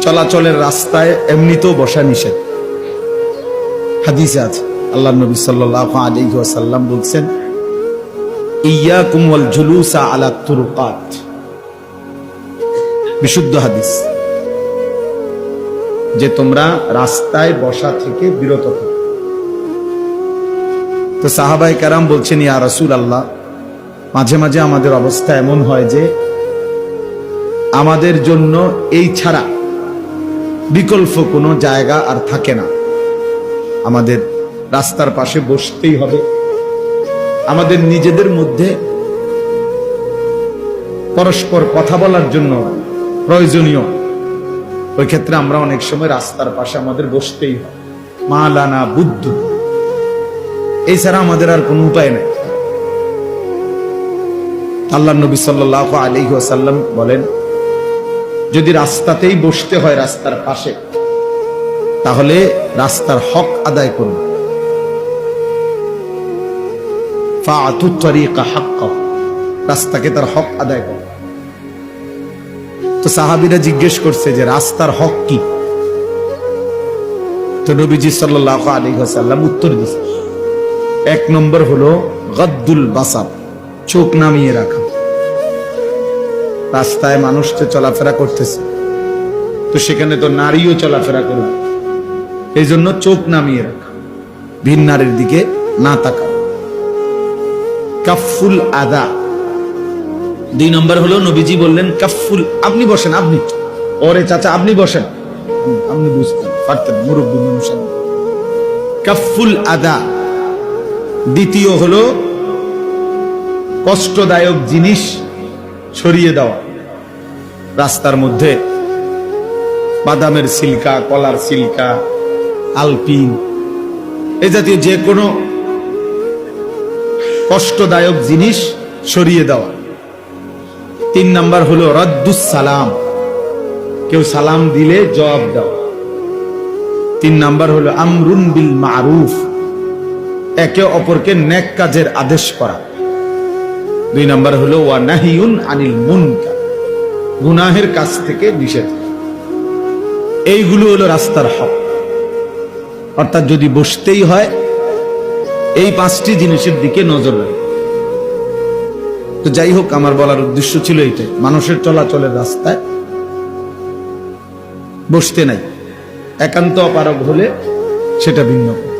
চলাচলের রাস্তায় এমনিতেও বসা নিষেধ। হাদিসে আছে, আল্লাহ নবী সাল্লাহ আলী ওয়াসাল্লাম বলছেন ইয়া কুমল জুলুসা আলা তুরুকাত। বিশুদ্ধ হাদিস। যে তোমরা রাস্তায় বসা থেকে বিরত থাকো। তো সাহাবাই কারাম বলছেন, ইয়া রসুল আল্লাহ মাঝে মাঝে আমাদের অবস্থা এমন হয় যে আমাদের জন্য এই ছাড়া বিকল্প কোনো জায়গা আর থাকে না। আমাদের রাস্তার পাশে বসতেই হবে। আমাদের নিজেদের মধ্যে পরস্পর কথা বলার জন্য প্রয়োজনীয়। ওই ক্ষেত্রে আমরা অনেক সময় রাস্তার পাশে আমাদের বসতেই হয়। মালানা বুদ্ধ। এছাড়া আমাদের আর কোনো উপায় নেই। আল্লাহ নবী সাল্লাহ আলী বলেন যদি রাস্তাতেই বসতে হয় রাস্তার পাশে, তাহলে রাস্তার হক আদায় করুন রাস্তাকে তার হক আদায় করুন তো সাহাবিরা জিজ্ঞেস করছে যে, রাস্তার হক কি? তো নবীজি সাল্লাহ আলী সাল্লাম উত্তর দিচ্ছে এক নম্বর হলো, গদ্দুল বাসাব চোখ নামিয়ে রাখা। রাস্তায় মানুষ তো চলাফেরা করতেছে। তো সেখানে তো নারীও চলাফেরা করবে। এই জন্য চোখ নামিয়ে রাখা। ভিন নারীর দিকে না তাকা কাফুল আদা। দুই নম্বর হলো নবীজি বললেন কাফুল আপনি বসেন, আপনি। ওরে চাচা, আপনি বসেন। আপনি বুঝতেন, পারতেন, মুরব্বী মানুষ। কাফুল আদা। দ্বিতীয় হলো কষ্টদায়ক জিনিস। ছড়িয়ে দেওয়া। রাস্তার মধ্যে বাদামের সিল্কা, কলার সিল্কা, আলপিন। এ জাতীয় যে কোনো কষ্টদায়ক জিনিস সরিয়ে দেওয়া। তিন নাম্বার হলো রদ্দুস সালাম। কেউ সালাম দিলে জবাব দেওয়া তিন নাম্বার হলো আমরুন বিল মারুফ। একে অপরকে নেক কাজের আদেশ করা। দুই নাম্বার হলো, ওয়া নাহিউন আনিল মুনকার গুনাহের কাছ থেকে নিষেধ। এইগুলো হলো রাস্তার হক। অর্থাৎ যদি বসতেই হয়, এই পাঁচটি জিনিসের দিকে নজর রাখে। তো যাই হোক, আমার বলার উদ্দেশ্য ছিল এইটাই। মানুষের চলাচলের রাস্তায় বসতে নাই। একান্ত অপারগ হলে সেটা ভিন্ন।